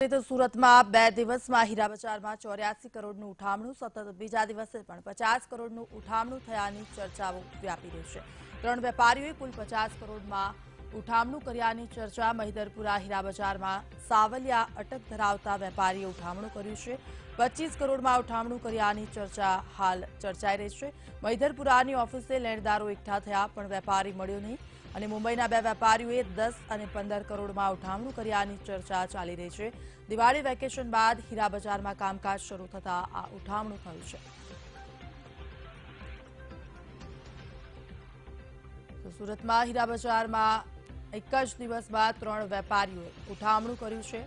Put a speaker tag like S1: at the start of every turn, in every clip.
S1: સુરતમાં બે દિવસમાં હીરા બજારમાં ચોર્યાસી કરોડનું ઉઠામણું, સતત બીજા દિવસે પણ પચાસ કરોડનું ઉઠામણું થયાની ચર્ચાઓ વ્યાપી રહી છે. ત્રણ વેપારીઓએ કુલ પચાસ કરોડમાં ઉઠામણું કર્યાની ચર્ચા મહિદરપુરા હીરા બજારમાં સાવલિયા અટક ધરાવતા વેપારીએ ઉઠામણું કર્યું છે. પચીસ કરોડમાં ઉઠામણું કર્યાની ચર્ચા હાલ ચર્ચાઈ રહી છે. મહિધરપુરાની ઓફિસે લેણદારો એકઠા થયા, પણ વેપારી મળ્યો નહીં. અને મુંબઈના બે વેપારીઓએ દસ અને પંદર કરોડમાં ઉઠામણું કર્યાની ચર્ચા ચાલી રહી છે. દિવાળી વેકેશન બાદ હીરા બજારમાં કામકાજ શરૂ થતા આ ઉઠામણું થયું છે. સુરતમાં હીરા બજારમાં એક જ દિવસમાં ત્રણ વેપારીઓએ ઉઠામણું કર્યું છે.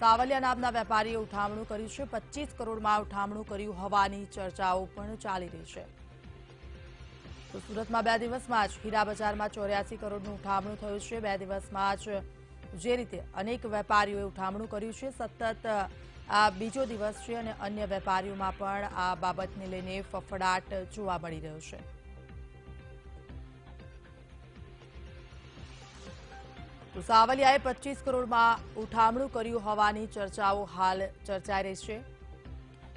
S1: સાવલિયા નામના વેપારીએ ઉઠામણું કર્યું છે. પચીસ કરોડમાં ઉઠામણું કર્યું હોવાની ચર્ચાઓ પણ ચાલી રહી છે. તો સુરતમાં બે દિવસમાં જ હીરા બજારમાં ચોર્યાસી કરોડનું ઉઠામણું થયું છે. બે દિવસમાં જ જે રીતે અનેક વેપારીઓએ ઉઠામણું કર્યું છે. સતત આ બીજો દિવસ છે અને અન્ય વેપારીઓમાં પણ આ બાબતને લઈને ફફડાટ જોવા મળી રહ્યો છે. તો સાવલિયાએ પચીસ કરોડમાં ઉઠામણું કર્યું હોવાની ચર્ચાઓ હાલ ચર્ચાઈ રહી છે.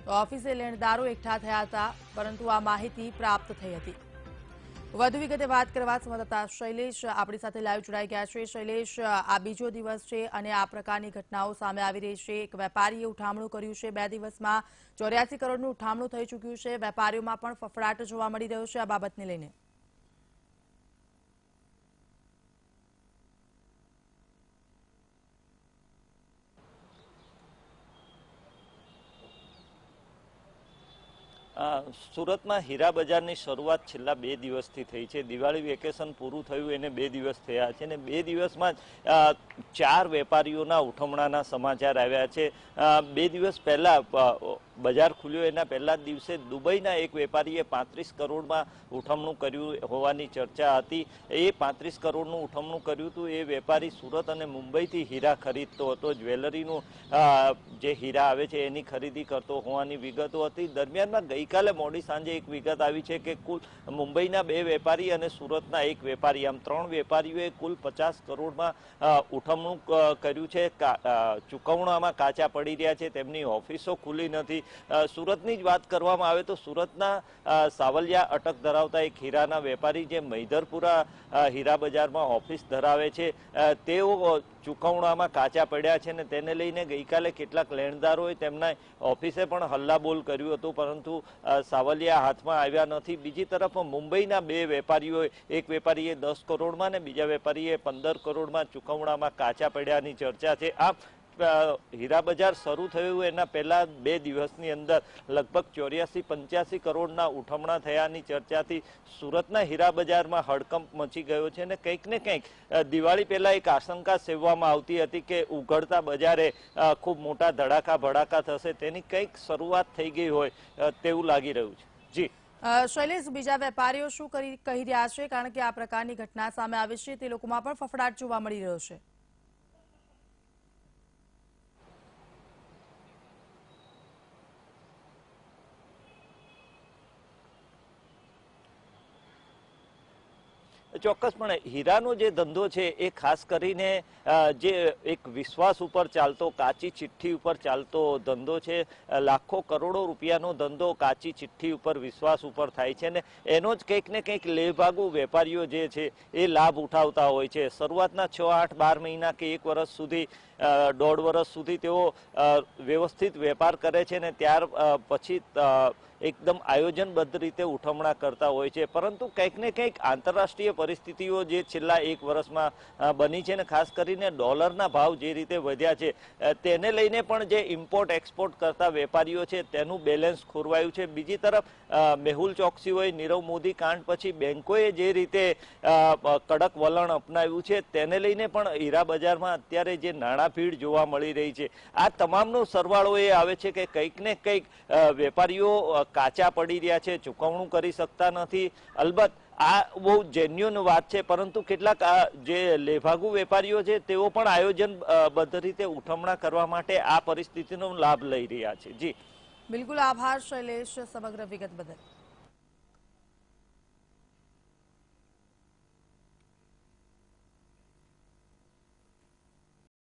S1: તો ઓફિસે લેણદારો એકઠા થયા હતા, પરંતુ આ માહિતી પ્રાપ્ત થઈ હતી. વધુ વિગતે વાત કરવા સંવાદદાતા શૈલેષ આપણી સાથે લાઈવ જોડાઈ ગયા છે. શૈલેષ, આ બીજો દિવસ છે અને આ પ્રકારની ઘટનાઓ સામે આવી રહી છે. એક વેપારીએ ઉઠામણું કર્યું છે બે દિવસમાં. ચોર્યાસી કરોડનું ઉઠામણું થઈ ચૂક્યું છે. વેપારીઓમાં પણ ફફડાટ જોવા મળી રહ્યો છે આ બાબતને લઈને.
S2: સુરતમાં હીરા બજારની શરૂઆત છેલ્લા બે દિવસથી થઈ છે. દિવાળી વેકેશન પૂરું થયું, એને બે દિવસ થયા છે અને બે દિવસમાં જ ચાર વેપારીઓના ઉઠમણાના સમાચાર આવ્યા છે. બે દિવસ પહેલા બજાર ખુલ્યો એના પહેલા જ દિવસે દુબઈના એક વેપારીએ પાંત્રીસ કરોડમાં ઉઠમણું કર્યું હોવાની ચર્ચા હતી. એ પાંત્રીસ કરોડનું ઉઠમણું કર્યું હતું. એ વેપારી સુરત અને મુંબઈથી હીરા ખરીદતો હતો. જ્વેલરીનું જે હીરા આવે છે એની ખરીદી કરતો હોવાની વિગતો હતી. દરમિયાનમાં ગઈકાલે મોડી સાંજે એક વિગત આવી છે કે કુલ મુંબઈના બે વેપારી અને સુરતના એક વેપારી, આમ ત્રણ વેપારીઓએ કુલ પચાસ કરોડમાં ઉઠમણું કર્યું છે. ચૂકવણામાં કાચા પડી રહ્યા છે. તેમની ઓફિસો ખુલ્લી નથી. સુરતની જ વાત કરવામાં આવે તો સુરતના સાવલિયા અટક ધરાવતા એક હીરાના વેપારી જે મૈધરપુરા હીરા બજારમાં ઓફિસ ધરાવે છે તેઓ ચૂકવણામાં કાચા પડ્યા છે ને તેને લઈને ગઈકાલે કેટલાક લેણદારોએ તેમના ઓફિસે પણ હલ્લાબોલ કર્યું હતું, પરંતુ સાવલિયા હાથમાં આવ્યા નથી. બીજી તરફ મુંબઈના બે વેપારીઓએ, એક વેપારીએ દસ કરોડમાં ને બીજા વેપારીએ પંદર કરોડમાં ચૂકવણામાં કાચા પડ્યાની ચર્ચા છે. આ હીરા બજાર શરૂ થયું એના પહેલા બે દિવસની અંદર લગભગ ચોર્યાસી, પંચ્યાસી કરોડના ઉઠમણા થયાની ચર્ચાથી સુરતના હીરા બજારમાં હડકંપ મચી ગયો છે અને કંઈક ને કંઈક દિવાળી પહેલા એક આશંકા સેવવામાં આવતી હતી કે ઉઘડતા બજારે ખૂબ મોટા ધડાકા ભડાકા થશે, તેની કંઈક શરૂઆત થઈ ગઈ હોય તેવું લાગી રહ્યું છે. જી.
S1: શૈલેષ, બીજા વેપારીઓ શું કરી, કહી રહ્યા છે? કારણ કે આ પ્રકારની ઘટના સામે આવી છે, તે લોકોમાં પણ ફફડાટ જોવા મળી રહ્યો છે.
S2: ચોક્કસપણે હીરાનો જે ધંધો છે એ ખાસ કરીને જે એક વિશ્વાસ ઉપર ચાલતો, કાચી ચિઠ્ઠી ઉપર ચાલતો ધંધો છે લાખો કરોડો રૂપિયાનો ધંધો કાચી ચિઠ્ઠી ઉપર વિશ્વાસ ઉપર થાય છે ને એનો જ કંઈક ને કંઈક લેભાગુ વેપારીઓ જે છે એ લાભ ઉઠાવતા હોય છે. શરૂઆતના છ, આઠ, બાર મહિના કે એક વર્ષ સુધી દોઢ વર્ષ સુધી તેઓ વ્યવસ્થિત વેપાર કરે છે ને ત્યાર પછી એકદમ આયોજનબદ્ધ રીતે ઉઠમણા કરતા હોય છે. પરંતુ કંઈક ને કંઈક આંતરરાષ્ટ્રીય પરિસ્થિતિઓ જે છેલ્લા એક વર્ષમાં બની છે ને ખાસ કરીને ડોલરના ભાવ જે રીતે વધ્યા છે તેને લઈને પણ જે ઇમ્પોર્ટ, એક્સપોર્ટ કરતા વેપારીઓ છે, તેનું બેલેન્સ ખોરવાયું છે. બીજી તરફ મેહુલ ચોકસી હોય નીરવ મોદી કાંડ પછી બેન્કોએ જે રીતે કડક વલણ અપનાવ્યું છે, તેને લઈને પણ હીરા બજારમાં અત્યારે જે નાણાં ભીડ જોવા મળી રહી છે. આ તમામનો સરવાળો એ આવે છે કે કંઈક ને કંઈક વેપારીઓ કાચા પડી રહ્યા છે, ચૂકવણું કરી શકતા નથી. અલબત્ત આ બહુ જેન્યુન વાત છે, પરંતુ કેટલાક જે લેભાગુ વેપારીઓ છે, તેઓ પણ આયોજન બદ્ધ રીતે ઉઠમણા કરવા માટે આ પરિસ્થિતિનો લાભ લઈ રહ્યા છે. જી.
S1: બિલકુલ આભાર, શૈલેષ, સમગ્ર વિગત બદલ.